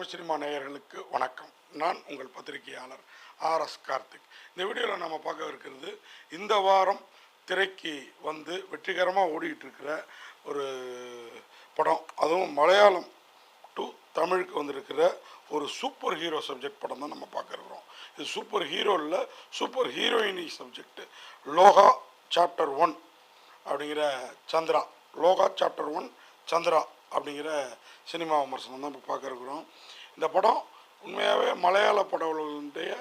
தமிழ்சினிமா நேயர்களுக்கு வணக்கம். நான் உங்கள் பத்திரிகையாளர் ஆர் எஸ் கார்த்திக். இந்த வீடியோவில் நம்ம பார்க்க இருக்கிறது இந்த வாரம் திரைக்கு வந்து வெற்றிகரமாக ஓடிட்டு இருக்கிற ஒரு படம். அதுவும் மலையாளம் டு தமிழுக்கு வந்திருக்கிற ஒரு சூப்பர் ஹீரோ சப்ஜெக்ட் படம் தான் நம்ம பார்க்குறோம் இது சூப்பர் ஹீரோவில் சூப்பர் ஹீரோயினி சப்ஜெக்ட் லோகா சாப்டர் ஒன் அப்படிங்கிற சந்திரா. லோகா சாப்டர் ஒன் சந்திரா. அப்படிங்கிற சினிமா விமர்சனம் தான் இப்போ பார்க்குறோம். இந்த படம் உண்மையாகவே மலையாள படங்களுடைய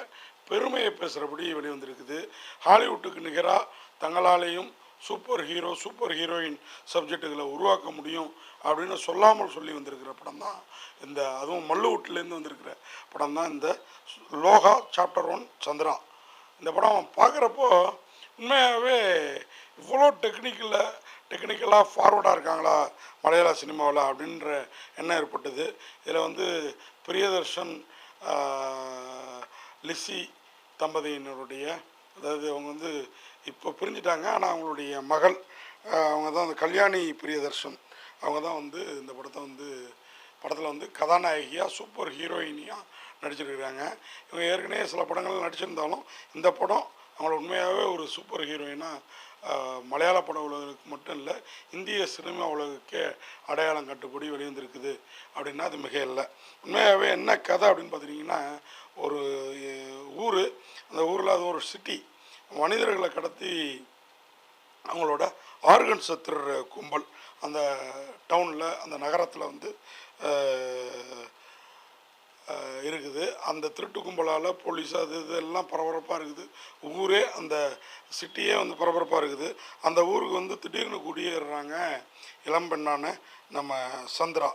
பெருமையை பேசுகிறபடி வெளிவந்திருக்குது. ஹாலிவுட்டுக்கு நிகராக தங்களாலேயும் சூப்பர் ஹீரோ சூப்பர் ஹீரோயின் சப்ஜெக்டுகளை உருவாக்க முடியும் அப்படின்னு சொல்லாமல் சொல்லி வந்திருக்கிற படம் தான் இந்த அதுவும் மல்லுவுட்லேருந்து வந்திருக்கிற படம் தான் இந்த லோகா சாப்டர் ஒன் சந்திரா. இந்த படம் பார்க்குறப்போ உண்மையாகவே இவ்வளோ டெக்னிக்கலில் டெக்னிக்கலாக ஃபார்வர்டாக இருக்காங்களா மலையாள சினிமாவில் அப்படின்ற எண்ணம் ஏற்பட்டது. இதில் வந்து பிரியதர்ஷன் லிசி தம்பதியினருடைய அதாவது அவங்க வந்து இப்போ பிரிஞ்சிட்டாங்க. ஆனால் அவங்களுடைய மகள் அவங்க தான் அந்த கல்யாணி பிரியதர்ஷன். அவங்க தான் வந்து இந்த படத்தை வந்து படத்தில் வந்து கதாநாயகியாக சூப்பர் ஹீரோயினியாக நடிச்சிருக்கிறாங்க. இவங்க ஏற்கனவே சில படங்கள் நடிச்சிருந்தாலும் இந்த படம் அவங்கள உண்மையாகவே ஒரு சூப்பர் ஹீரோயினாக மலையாள பட உலகிற்கு மட்டும் இல்லை இந்திய சினிமா உலகுக்கே அடையாளம் கட்டுப்படி வெளிவந்திருக்குது அப்படின்னா அது மிக இல்லை. உண்மையாகவே என்ன கதை அப்படின்னு பார்த்துட்டிங்கன்னா ஒரு ஊர் அந்த ஊரில் அது ஒரு சிட்டி மனிதர்களை கடத்தி அவங்களோட ஆர்கன்ஸை திருடுற கும்பல் அந்த டவுனில் அந்த நகரத்தில் வந்து இருக்குது. அந்த திருட்டு கும்பலால் போலீஸ் அது இது எல்லாம் பரபரப்பாக இருக்குது. ஊரே அந்த சிட்டியே வந்து பரபரப்பாக இருக்குது. அந்த ஊருக்கு வந்து திடீர்னு குடியேறுறாங்க இளம்பெண்ணான நம்ம சந்திரா.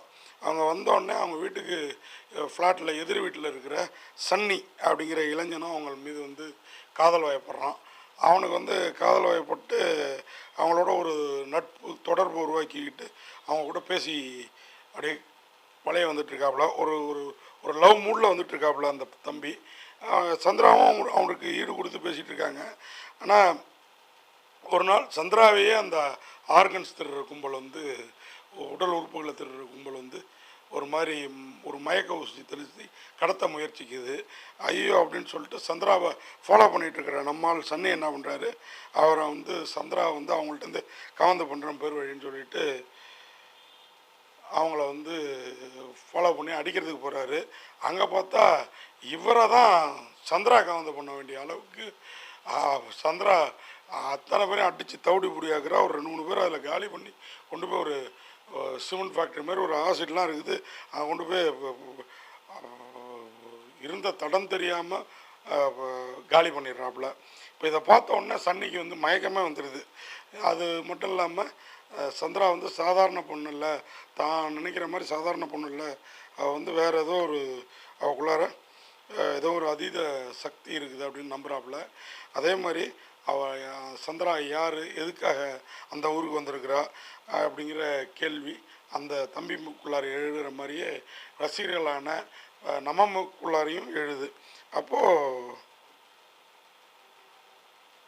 அவங்க வந்தோடனே அவங்க வீட்டுக்கு ஃப்ளாட்டில் எதிர் வீட்டில் இருக்கிற சன்னி அப்படிங்கிற இளைஞனும் அவங்க மீது வந்து காதல் வயப்படுறான். அவனுக்கு வந்து காதல் வயப்பட்டு அவங்களோட ஒரு நட்பு தொடர்பு உருவாக்கிக்கிட்டு அவங்க கூட பேசி அப்படியே பழைய வந்துட்டுருக்காப்புல ஒரு ஒரு ஒரு லவ் மூடில் வந்துட்டு இருக்காப்புல அந்த தம்பி. சந்திராவும் அவங்க- அவனுக்கு ஈடு கொடுத்து பேசிகிட்டு இருக்காங்க ஆனால் ஒரு நாள் சந்திராவையே அந்த ஆர்கன்ஸ் திருடுற கும்பல் வந்து உடல் உறுப்புகளை திருடுற கும்பல் வந்து ஒரு மாதிரி ஒரு மயக்க ஊசி தெளித்து கடத்த முயற்சிக்குது. ஐயோ அப்படின்னு சொல்லிட்டு சந்திராவை ஃபாலோ பண்ணிட்டு நம்மால் சன்னி என்ன பண்ணுறாரு அவரை வந்து சந்திரா வந்து அவங்கள்ட்ட கவர்ந்து பண்ணுறோம் பேர் வழின்னு சொல்லிட்டு அவங்கள வந்து ஃபாலோ பண்ணி அடிக்கிறதுக்கு போகிறாரு அங்கே பார்த்தா இவரை தான் சந்திரா கவர்ந்து பண்ண வேண்டிய அளவுக்கு சந்திரா அத்தனை பேரையும் அடித்து தவிடி புடியாக்குறா ஒரு ரெண்டு மூணு பேர் அதில் காலி பண்ணி கொண்டு போய் ஒரு சிமெண்ட் ஃபேக்ட்ரி மாதிரி ஒரு ஆசிட்லாம் இருக்குது. அதை கொண்டு போய் இருந்த தடம் தெரியாமல் காலி பண்ணிடுறாப்புல. இப்போ இதை பார்த்த உடனே சன்னிக்கு வந்து மயக்கமே வந்துடுது அது மட்டும் இல்லாமல் சந்திரா வந்து சாதாரண பொண்ணு இல்லை தான் நினைக்கிற மாதிரி சாதாரண பொண்ணு இல்லை அவள் வந்து வேறு ஏதோ ஒரு அவக்குள்ளார ஏதோ ஒரு அதீத சக்தி இருக்குது அப்படின்னு நம்புகிறாப்புல அதே மாதிரி அவள் சந்திரா யார் எதுக்காக அந்த ஊருக்கு வந்திருக்கிறா அப்படிங்கிற கேள்வி அந்த தம்பி மூக்குள்ளார் எழுதுகிற மாதிரியே ரசிகர்களான அஹ், மூக்குள்ளாரையும் எழுது. அப்போது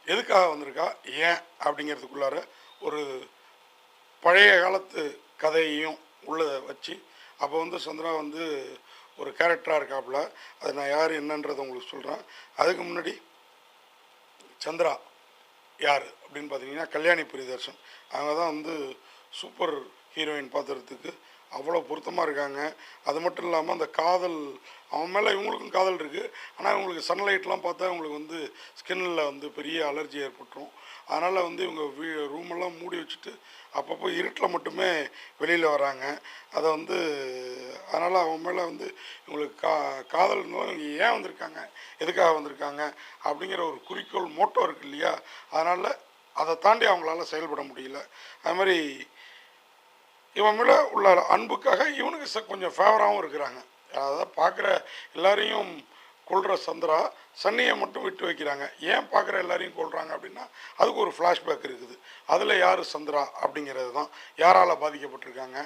எதுக்காக வந்திருக்கா ஏன் அப்படிங்கிறதுக்குள்ளார ஒரு பழைய காலத்து கதையையும் உள்ளே வச்சு அப்போ வந்து சந்திரா வந்து ஒரு கேரக்டராக இருக்காப்புல. அது நான் யார் என்னன்றதை உங்களுக்கு சொல்கிறேன் அதுக்கு முன்னாடி சந்திரா யார் அப்படின்னு பார்த்தீங்கன்னா கல்யாணி பிரியதர்ஷன் அவங்க தான் வந்து சூப்பர் ஹீரோயின் பாத்திரத்துக்கு அவ்வளோ பொருத்தமாக இருக்காங்க. அது மட்டும் இல்லாமல் அந்த காதல் அவன் மேலே இவங்களுக்கும் காதல் இருக்குது ஆனால் இவங்களுக்கு சன்லைட்லாம் பார்த்தா இவங்களுக்கு வந்து ஸ்கின்னில் வந்து பெரிய அலர்ஜி ஏற்பட்டுரும். அதனால் வந்து இவங்க வீ ரூமெல்லாம் மூடி வச்சுட்டு அப்பப்போ இருட்டில் மட்டுமே வெளியில் வராங்க. அதை வந்து அதனால் அவன் மேலே வந்து இவங்களுக்கு கா காதல் இவங்க ஏன் வந்திருக்காங்க? எதுக்காக வந்திருக்காங்க? அப்படிங்கிற ஒரு குறிக்கோள் மோட்டோ இருக்கு இல்லையா? அதனால் அதை தாண்டி அவங்களால செயல்பட முடியல. அது மாதிரி இவன் மேலே உள்ள அன்புக்காக இவனுக்கு கொஞ்சம் ஃபேவராகவும் இருக்கிறாங்க. அதாவது பார்க்குற எல்லாரையும் கொள்கிற சந்திரா சன்னியை மட்டும் விட்டு வைக்கிறாங்க. ஏன் பார்க்குற எல்லாரையும் கொள்கிறாங்க அப்படின்னா அதுக்கு ஒரு ஃப்ளாஷ்பேக் இருக்குது. அதில் யார் சந்திரா அப்படிங்கிறது தான். யாரால் பாதிக்கப்பட்டிருக்காங்க?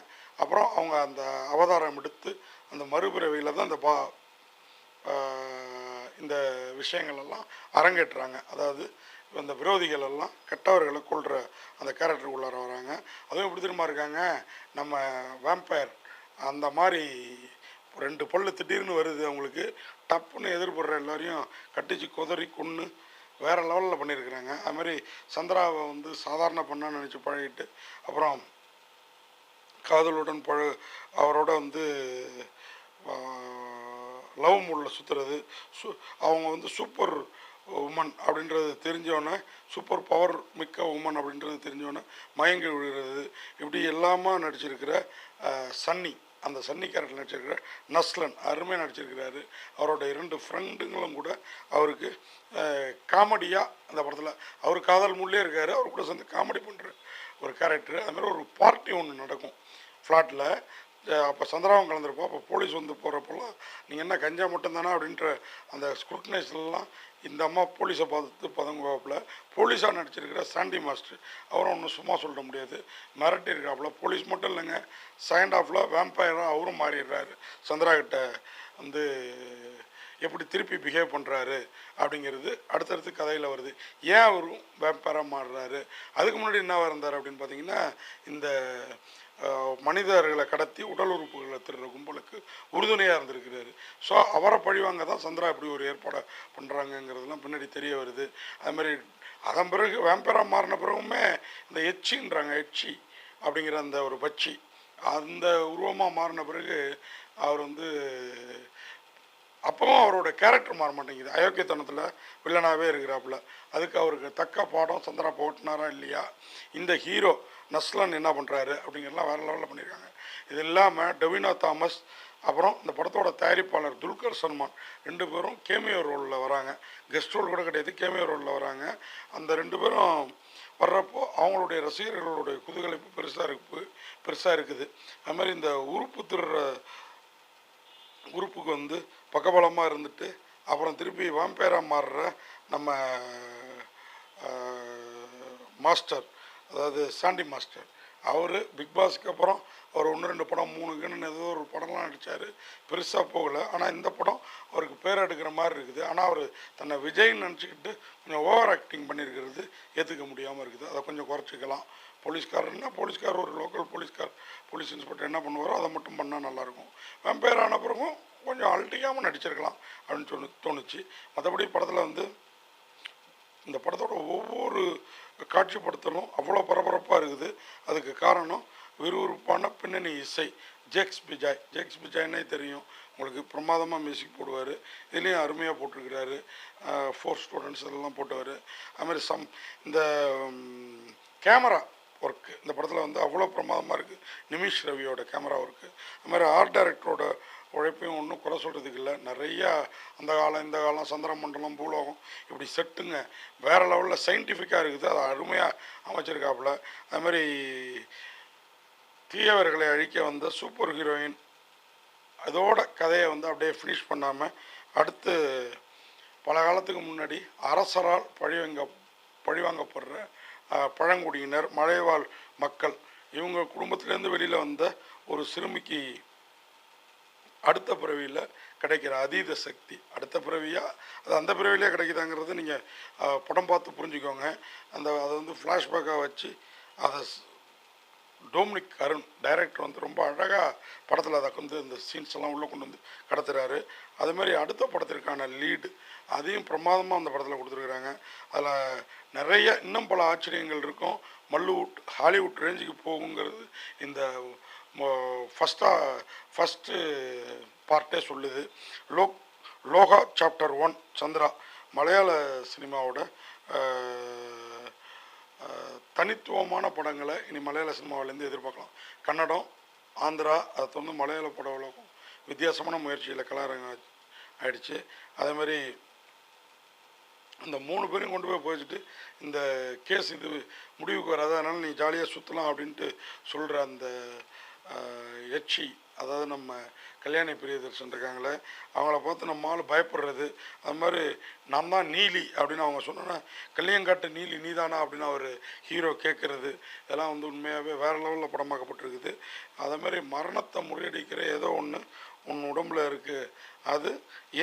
அப்புறம் அவங்க அந்த அவதாரம் எடுத்து அந்த மறுபிறவியில் தான் இந்த பா இந்த விஷயங்கள் எல்லாம் அரங்கேற்றுறாங்க. அதாவது அந்த விரோதிகள் எல்லாம் கெட்டவர்களை கொள்கிற அந்த கேரக்டர் உள்ளார வராங்க. அதுவும் எப்படி திரும்ப இருக்காங்க? நம்ம வேம்பயர் அந்த மாதிரி ரெண்டு பல்லு திடீர்னு வருது அவங்களுக்கு. டப்புன்னு எதிர்படுற எல்லாரையும் கட்டிச்சு குதறி கொன்று வேறு லெவலில் பண்ணியிருக்கிறாங்க. அது மாதிரி சந்திராவை வந்து சாதாரண பண்ணான்னு நினச்சி பழகிட்டு அப்புறம் காதலுடன் பழ அவரோட வந்து லவ் மூடில் சுற்றுறது சு அவங்க வந்து சூப்பர் உமன் அப்படின்றது தெரிஞ்சோன்னே சூப்பர் பவர் மிக்க உமன் அப்படின்றது தெரிஞ்சவொடனே மயங்கி விழுகிறது. இப்படி எல்லாமா நடிச்சிருக்கிற சன்னி அந்த சன்னி கேரக்டர் நடிச்சிருக்கிற நஸ்லன் அருமையாக நடிச்சிருக்கிறாரு. அவரோட இரண்டு ஃப்ரெண்டுங்களும் கூட அவருக்கு காமெடியாக அந்த படத்தில் அவர் காதல் முள்ளே இருக்கார் அவர் கூட சேர்ந்து காமெடி பண்ணுற ஒரு கேரக்டர் அதுமாதிரி ஒரு பார்ட்டி ஒன்று நடக்கும். ஃப்ளாட்டில் அப்போ சந்திராவும் கலந்துருப்போம். அப்போ போலீஸ் வந்து போகிறப்பெல்லாம் நீங்கள் என்ன கஞ்சா மட்டும்தானா? அப்படின்ற அந்த ஸ்க்ரூட்னைஸ்லாம் இந்த அம்மா போலீஸை பார்த்து பதங்குவாப்பில். போலீஸாக நடிச்சிருக்கிற சாண்டி மாஸ்டர் அவரும் ஒன்றும் சும்மா சொல்ல முடியாது. மிரட்டி இருக்காப்புல போலீஸ் மட்டும் இல்லைங்க. சைண்ட் ஆஃபில் வேம்பயராக அவரும் மாறிடுறாரு. சந்திரா கிட்ட வந்து எப்படி திருப்பி பிஹேவ் பண்ணுறாரு அப்படிங்கிறது அடுத்தடுத்து கதையில் வருது. ஏன் அவரும் வேம்பயராக மாறுறாரு? அதுக்கு முன்னாடி என்ன இருந்தார் அப்படின்னு பார்த்தீங்கன்னா இந்த மனிதர்களை கடத்தி உடல் உறுப்புகளை திருடுற கும்பலுக்கு உறுதுணையாக இருந்திருக்கிறாரு. ஸோ அவரை பழிவாங்க தான் சந்திரா இப்படி ஒரு ஏற்பாடை பண்ணுறாங்கங்கிறதுலாம் பின்னாடி தெரிய வருது. அது மாதிரி அதன் பிறகு வேம்பரா மாறின பிறகுமே இந்த எச்சின்றாங்க எச்சி அப்படிங்கிற அந்த ஒரு பச்சி. அந்த உருவமாக மாறின பிறகு அவர் வந்து அப்பவும் அவரோட கேரக்டர் மாற மாட்டேங்குது. அயோக்கியத்தனத்தில் வில்லனாகவே இருக்கிறாப்புல. அதுக்கு அவருக்கு தக்க பாடம் சந்திரா போட்டினாரா இல்லையா? இந்த ஹீரோ நஸ்லன் என்ன பண்ணுறாரு அப்படிங்கிறலாம் வேறு லெவலில் பண்ணியிருக்காங்க. இது இல்லாமல் டொவினா தாமஸ் அப்புறம் இந்த படத்தோட தயாரிப்பாளர் துல்கர் சல்மான் ரெண்டு பேரும் கேமியோ ரோலில் வராங்க. கெஸ்ட் ரோல் கூட கிடையாது கேமியோ ரோலில் வராங்க. அந்த ரெண்டு பேரும் வர்றப்போ அவங்களுடைய ரசிகர்களுடைய குதூகலிப்பு பெருசாக இருக்கு பெருசாக இருக்குது. அது மாதிரி இந்த உறுப்பு திருற உறுப்புக்கு வந்து பக்கபலமாக இருந்துட்டு அப்புறம் திருப்பி வாம்பேராக மாறுற நம்ம மாஸ்டர் அதாவது சாண்டி மாஸ்டர் அவர் பிக் பாஸ்க்கு அப்புறம் அவர் ஒன்று ரெண்டு படம் மூணு கண்ணு ஏதோ ஒரு படம்லாம் நடித்தார் பெருசாக போகலை. ஆனால் இந்த படம் அவருக்கு பேர் எடுக்கிற மாதிரி இருக்குது. ஆனால் அவர் தன்னை விஜய்னு நினச்சிக்கிட்டு கொஞ்சம் ஓவர் ஆக்டிங் பண்ணியிருக்கிறது ஏற்றுக்க முடியாமல் இருக்குது. அதை கொஞ்சம் குறைச்சிக்கலாம். போலீஸ்காரன்னா போலீஸ்கார் ஒரு லோக்கல் போலீஸ்கார் போலீஸ் இன்ஸ்பெக்டர் என்ன பண்ணுவாரோ அதை மட்டும் பண்ணால் நல்லாயிருக்கும். வெம்பேர் ஆன பிறகும் கொஞ்சம் அழட்டிக்காமல் நடிச்சிருக்கலாம் அப்படின்னு சொல்லி தோணுச்சு. மற்றபடி படத்தில் வந்து இந்த படத்தோட ஒவ்வொரு காட்சிப்படுத்தலும் அவ்வளோ பரபரப்பாக இருக்குது. அதுக்கு காரணம் விறுவிறுப்பான பின்னணி இசை. ஜேக்ஸ் பிஜாய். ஜேக்ஸ் பிஜாய்னே தெரியும். உங்களுக்கு பிரமாதமாக மியூசிக் போடுவார். இதுலேயும் அருமையாக போட்டிருக்கிறாரு. ஃபோர் ஸ்டூடெண்ட்ஸ் இதெல்லாம் போட்டவர். அதுமாதிரி சம் இந்த கேமரா ஒர்க்கு இந்த படத்தில் வந்து அவ்வளோ பிரமாதமாக இருக்குது நிமிஷ் ரவியோட கேமரா ஒர்க்கு அதுமாதிரி ஆர்ட் டைரக்டரோட உழைப்பையும் ஒன்றும் குறை சொல்கிறதுக்கு இல்லை. நிறையா அந்த காலம் இந்த காலம் சந்திரமண்டலம் பூலோகம் இப்படி செட்டுங்க. வேறு லெவலில் சயின்டிஃபிக்காக இருக்குது. அதை அருமையாக அமைச்சிருக்காப்புல. அது மாதிரி தீயவர்களை அழிக்க வந்த சூப்பர் ஹீரோயின் அதோட கதையை வந்து அப்படியே ஃபினிஷ் பண்ணாமல் அடுத்து பல காலத்துக்கு முன்னாடி அரசரால் பழிவாங்க பழிவாங்கப்படுற பழங்குடியினர் மலைவாழ் மக்கள் இவங்க குடும்பத்திலேருந்து வெளியில் வந்த ஒரு சிறுமிக்கு அடுத்த பிறவியில் கிடைக்கிற அதீத சக்தி. அடுத்த பிறவியாக அது அந்த பிறவிலே கிடைக்குதாங்கிறது நீங்கள் படம் பார்த்து புரிஞ்சுக்கோங்க. அந்த அதை வந்து ஃப்ளாஷ்பேக்காக வச்சு அதை டோமினிக் அருண் டைரக்டர் வந்து ரொம்ப அழகாக படத்தில் அதை வந்து இந்த சீன்ஸ் எல்லாம் உள்ளே கொண்டு வந்து கடத்துறாரு. அது மாதிரி அடுத்த படத்திற்கான லீடு அதையும் பிரமாதமாக அந்த படத்தில் கொடுத்துருக்குறாங்க. அதில் நிறைய இன்னும் பல ஆச்சரியங்கள் இருக்கும். மல்லுவுட் ஹாலிவுட் ரேஞ்சுக்கு போகுங்கிறது இந்த ஃபஸ்ட்டாக ஃபஸ்ட்டு பார்ட்டே சொல்லுது. லோ லோகா சாப்டர் ஒன் சந்திரா மலையாள சினிமாவோட தனித்துவமான படங்களை இனி மலையாள சினிமாவிலேருந்து எதிர்பார்க்கலாம். கன்னடம் ஆந்திரா அதை தொடர்ந்து மலையாள பட உலகம் வித்தியாசமான முயற்சியில் கலாரங்க ஆயிடுச்சு. அதே மாதிரி இந்த மூணு பேரையும் கொண்டு போய் போயிட்டு இந்த கேஸ் இது முடிவுக்கு வராது. அதனால் நீ ஜாலியாக சுற்றலாம் அப்படின்ட்டு சொல்கிற அந்த எச்சி அதாவது நம்ம கல்யாணி பிரியதர்ஷன் இருக்காங்களே அவங்கள பார்த்து நம்ம ஆள் பயப்படுறது. அது மாதிரி நான் தான் நீலி அப்படின்னு அவங்க சொன்னோன்னா கல்யாங்காட்டு நீலி நீதானா அப்படின்னு அவர் ஹீரோ கேட்குறது இதெல்லாம் வந்து உண்மையாகவே வேறு லெவலில் படமாக்கப்பட்டிருக்குது. அதே மாதிரி மரணத்தை முறியடிக்கிற ஏதோ ஒன்று உன் உடம்புல இருக்குது அது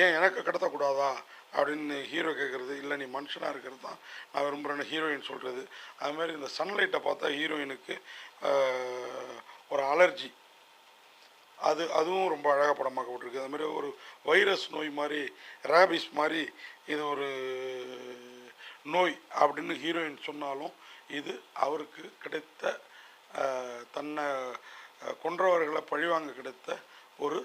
ஏன் எனக்கு கடத்தக்கூடாதா அப்படின்னு ஹீரோ கேட்குறது இல்லை நீ மனுஷனாக இருக்கிறது தான் நான் விரும்புகிறேன்னு ஹீரோயின் சொல்கிறது அதுமாதிரி இந்த சன்லைட்டை பார்த்தா ஹீரோயினுக்கு ஒரு அலர்ஜி அது அதுவும் ரொம்ப அழகாக படமாக்கப்பட்டிருக்கு அது மாதிரி ஒரு வைரஸ் நோய் மாதிரி ரேபிஸ் மாதிரி இது ஒரு நோய் அப்படின்னு ஹீரோயின் சொன்னாலும் இது அவருக்கு கிடைத்த தன்னை கொன்றவர்களை பழிவாங்க கிடைத்த ஒரு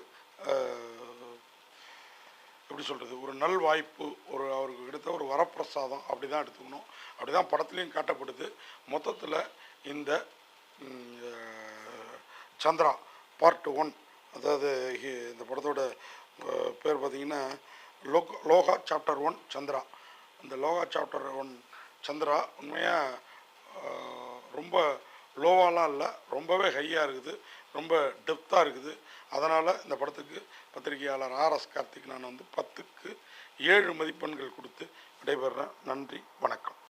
எப்படி சொல்கிறது ஒரு நல் வாய்ப்பு ஒரு அவருக்கு கிடைத்த ஒரு வரப்பிரசாதம் அப்படி தான் எடுத்துக்கணும். அப்படி தான் படத்துலேயும் காட்டப்படுது. மொத்தத்தில் இந்த சந்திரா பார்ட் ஒன் அதாவது ஹி- இந்த படத்தோட பேர் பார்த்தீங்கன்னா லோக் லோகா சாப்டர் ஒன் சந்திரா. இந்த லோகா சாப்டர் ஒன் சந்திரா உண்மையாக ரொம்ப லோவாலாம் இல்லை ரொம்பவே ஹையாக இருக்குது ரொம்ப டெப்த்தாக இருக்குது. அதனால் இந்த படத்துக்கு பத்திரிகையாளர் ஆர்எஸ் கார்த்திக் நான் வந்து பத்துக்கு ஏழு மதிப்பெண்கள் கொடுத்து விடைபெறேன். நன்றி வணக்கம்.